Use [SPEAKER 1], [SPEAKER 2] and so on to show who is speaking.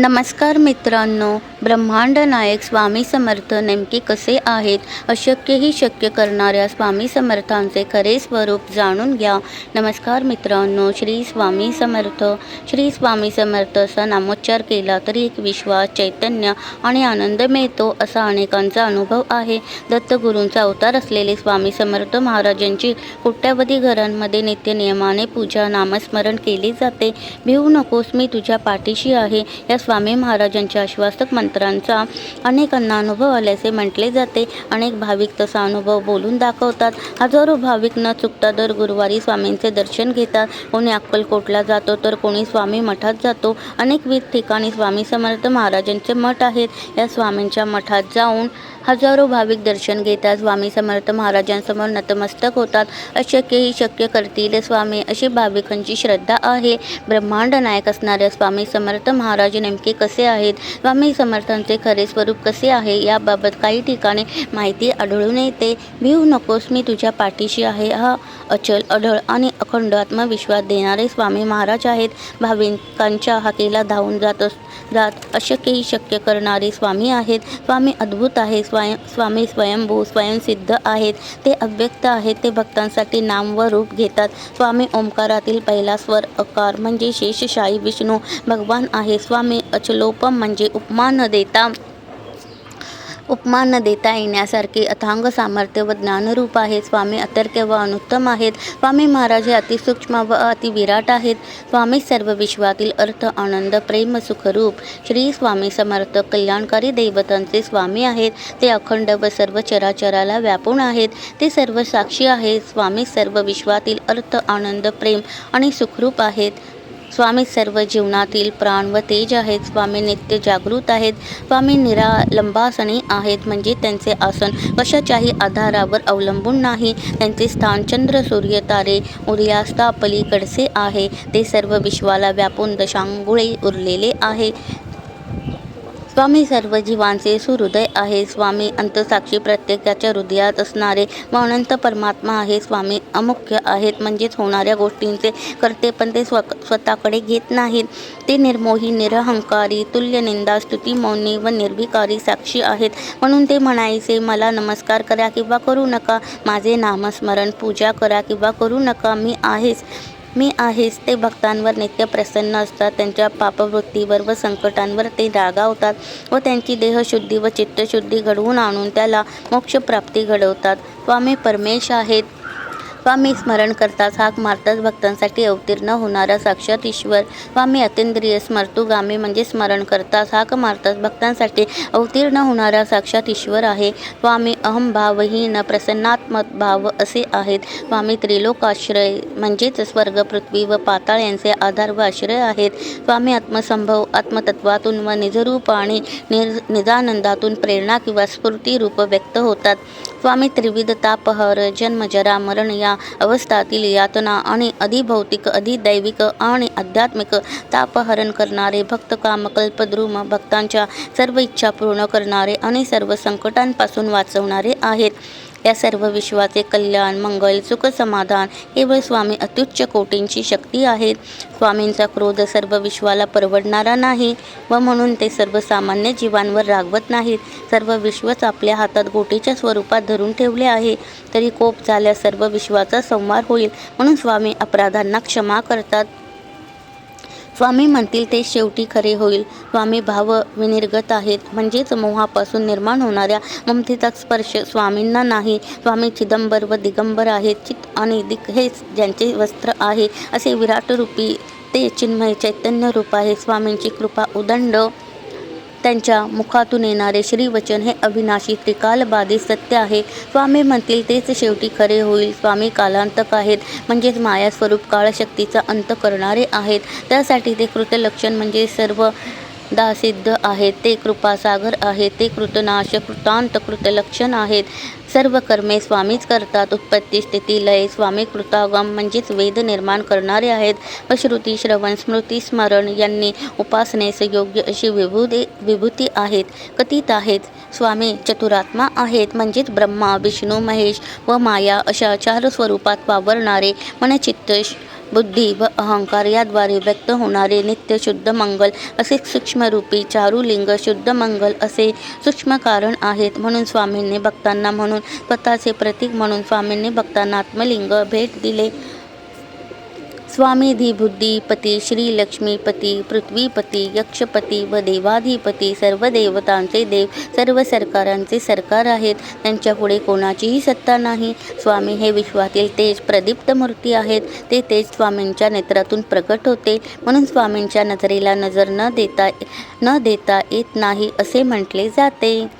[SPEAKER 1] नमस्कार मित्रांनो ब्रह्मांड नायक स्वामी समर्थ नेमके कसे आहेत? अशक्यही शक्य करणाऱ्या स्वामी समर्थांचे खरे स्वरूप जाणून घ्या. नमस्कार मित्रांनो श्री स्वामी समर्थ. श्री स्वामी समर्थ असा नामोच्चार केला तरी एक विश्वास चैतन्य आणि आनंद मिळतो असा अनेकांचा अनुभव आहे. दत्तगुरूंचा अवतार असलेले स्वामी समर्थ महाराजांची कोट्यावधी घरांमध्ये नित्यनियमाने पूजा नामस्मरण केली जाते. भिवू नकोस मी तुझ्या पाठीशी आहे. या स्वामी महाराजांच्या आश्वासक मंत्रांचा अनेकांना अनुभव आल्याचे म्हटले जाते. अनेक भाविक तसा अनुभव बोलून दाखवतात. हजारो भाविक न चुकता दर गुरुवारी स्वामींचे दर्शन घेतात. कोणी अक्कलकोटला जातो तर कोणी स्वामी मठात जातो. अनेकविध ठिकाणी स्वामी समर्थ महाराजांचे मठ आहेत. या स्वामींच्या मठात जाऊन हजारो भाविक दर्शन घेतात. स्वामी समर्थ महाराजांसमोर नतमस्तक होतात. अशक्यही शक्य करतील. स्वामी अशी भाविकांची श्रद्धा आहे. ब्रह्मांड नायक असणाऱ्या स्वामी समर्थ महाराज नेमके कसे आहेत? स्वामी समर्थांचे खरे स्वरूप कसे आहे? याबाबत काही ठिकाणी माहिती आढळून येते. भिवू नकोस मी तुझ्या पाठीशी आहे. हा अचल अढळ आणि अखंड आत्मविश्वास देणारे स्वामी महाराज आहेत. भाविकांच्या हाकेला धावून जात असतो जात अशक्यही शक्य करणारे स्वामी आहेत. स्वामी अद्भुत आहे स्वयं स्वामी स्वयंभू स्वयंसिद्ध आहेत. ते अव्यक्त आहेत. ते भक्तांसाठी नाम व रूप घेतात. स्वामी ओंकारातील पहिला स्वर अकार म्हणजे शेषशाही विष्णू. भगवान आहे. स्वामी अचलोपम म्हणजे उपमान देता. उपमा न देता येण्यासारखे अथांग सामर्थ्य व ज्ञानरूप आहे स्वामी अतर्क्य व अनुत्तम आहेत. स्वामी महाराज हे अतिसूक्ष्म व अतिविराट आहेत. स्वामी सर्व विश्वातील अर्थ आनंद प्रेम सुखरूप श्री स्वामी समर्थ कल्याणकारी दैवतांचे स्वामी आहेत. ते अखंड व सर्व चराचराला व्यापून आहेत. ते सर्व साक्षी आहेत. स्वामी सर्व विश्वातील अर्थ आनंद प्रेम आणि सुखरूप आहेत. स्वामी सर्व जीवनातील प्राण व तेज आहेत. स्वामी नित्य जागृत आहेत. स्वामी निरालंबासनी आहेत. म्हणजे त्यांचे आसन कशाच्याही आधारावर अवलंबून नाही. त्यांचे स्थान चंद्र सूर्य तारे उदयास्तापलीकडचे आहे. ते सर्व विश्वाला व्यापून दशांगुळे उरलेले आहे. स्वामी सर्व जीवांचे सुहृदय आहे. स्वामी अंतसाक्षी प्रत्येकाच्या हृदयात असणारे व अनंत परमात्मा आहे. स्वामी अमुख्य आहेत. म्हणजेच होणाऱ्या गोष्टींचे करते पण ते स्व स्वतःकडे घेत नाहीत. ते निर्मोही निरहंकारी तुल्य निंदा स्तुती मौनी व निर्विकारी साक्षी आहेत. म्हणून ते म्हणायचे मला नमस्कार करा किंवा करू नका. माझे नामस्मरण पूजा करा किंवा करू नका. मी आहेच. मी आहेच ते भक्तांवर नित्य प्रसन्न असतात. त्यांच्या पापवृत्तीवर व संकटांवर ते रागावतात व त्यांची देहशुद्धी व चित्तशुद्धी घडवून आणून त्याला मोक्षप्राप्ती घडवतात. स्वामी परमेश आहेत. स्वामी स्मरण करताच हाक मारताच भक्तांसाठी अवतीर्ण होणारा साक्षात ईश्वर स्वामी अतिंद्रिय स्मर्तुगामी म्हणजे स्मरण करताच हाक मारताच भक्तांसाठी अवतीर्ण होणारा साक्षात ईश्वर आहे. स्वामी अहमभावहीन प्रसन्नात्मक भाव असे आहेत. स्वामी त्रिलोकाश्रय म्हणजेच स्वर्ग पृथ्वी व पाताळ यांचे आधार व आश्रय आहेत. स्वामी आत्मसंभव आत्मतत्वातून व निजरूप आणि निर निजानंदातून प्रेरणा किंवा स्फूर्तीरूप व्यक्त होतात. स्वामी त्रिविध तापहर जन्म जरा मरण या अवस्थातील यातना आणि अधिभौतिक अधिदैविक आणि आध्यात्मिक तापहरण करणारे भक्त कामकल्पद्रुम भक्तांच्या सर्व इच्छा पूर्ण करणारे आणि सर्व संकटांपासून वाचवणारे आहेत. या सर्व विश्वाचे कल्याण मंगल सुख समाधान केवळ स्वामी अत्युच्च कोटींची शक्ती आहेत. स्वामींचा क्रोध सर्व विश्वाला परवडणारा नाही व म्हणून ते सर्वसामान्य जीवांवर रागवत नाहीत. सर्व विश्वच आपल्या हातात गोटीच्या स्वरूपात धरून ठेवले आहे. तरी कोप झाल्यास सर्व विश्वाचा संवार होईल. म्हणून स्वामी अपराधांना क्षमा करतात. स्वामी म्हणतील ते शेवटी खरे होईल. स्वामी भाव विनिर्गत आहेत. म्हणजेच मोहापासून निर्माण होणाऱ्या ममतेचा स्पर्श स्वामींना नाही. स्वामी चिदंबर व दिगंबर आहेत. चित आणि दिक हेच ज्यांचे वस्त्र आहे. असे विराट रूपी ते चिन्मय चैतन्य रूप आहे. स्वामींची कृपा उदंड त्यांच्या मुखातून येणारे श्रीवचन हे अविनाशी त्रिकालबाधित सत्य आहे. स्वामी म्हणतील तेच शेवटी खरे होईल. स्वामी कालांतक आहेत म्हणजेच माया स्वरूप काळशक्तीचा अंत करणारे आहेत. त्यासाठी ते कृतलक्षण म्हणजे सर्व दासिद्ध आहेत ते कृपासागर आहेत ते कृतनाश कृतांत कृतलक्षण आहेत. सर्व कर्मे स्वामीच करतात. उत्पत्ती स्थिती लय स्वामी कृतागम म्हणजेच वेद निर्माण करणारे आहेत. व श्रुती श्रवण स्मृती स्मरण यांनी उपासनेस योग्य अशी विभूदे विभूती आहेत कथित आहेत. स्वामी चतुरात्मा आहेत म्हणजेच ब्रह्मा विष्णू महेश व माया अशा चार स्वरूपात वावरणारे मनचित्त बुद्धी व अहंकार याद्वारे व्यक्त होणारे नित्य शुद्ध मंगल असे सूक्ष्मरूपी चारुलिंग शुद्ध मंगल असे सूक्ष्म कारण आहेत म्हणून स्वामींनी भक्तांना म्हणून स्वतःचे प्रतीक म्हणून स्वामींनी भक्तांना आत्मलिंग भेट दिले. स्वामी बुद्धीपती श्री लक्ष्मीपती पृथ्वीपती यक्षपती व देवाधिपती सर्व देवतांचे देव सर्व सरकारांचे सरकार आहेत. त्यांच्यापुढे कोणाचीही सत्ता नाही. स्वामी हे विश्वातील तेज प्रदीप्त मूर्ती आहेत. ते तेज स्वामींच्या नेत्रातून प्रकट होते. म्हणून स्वामींच्या नजरेला नजर न देता न देता येत नाही असे म्हटले जाते.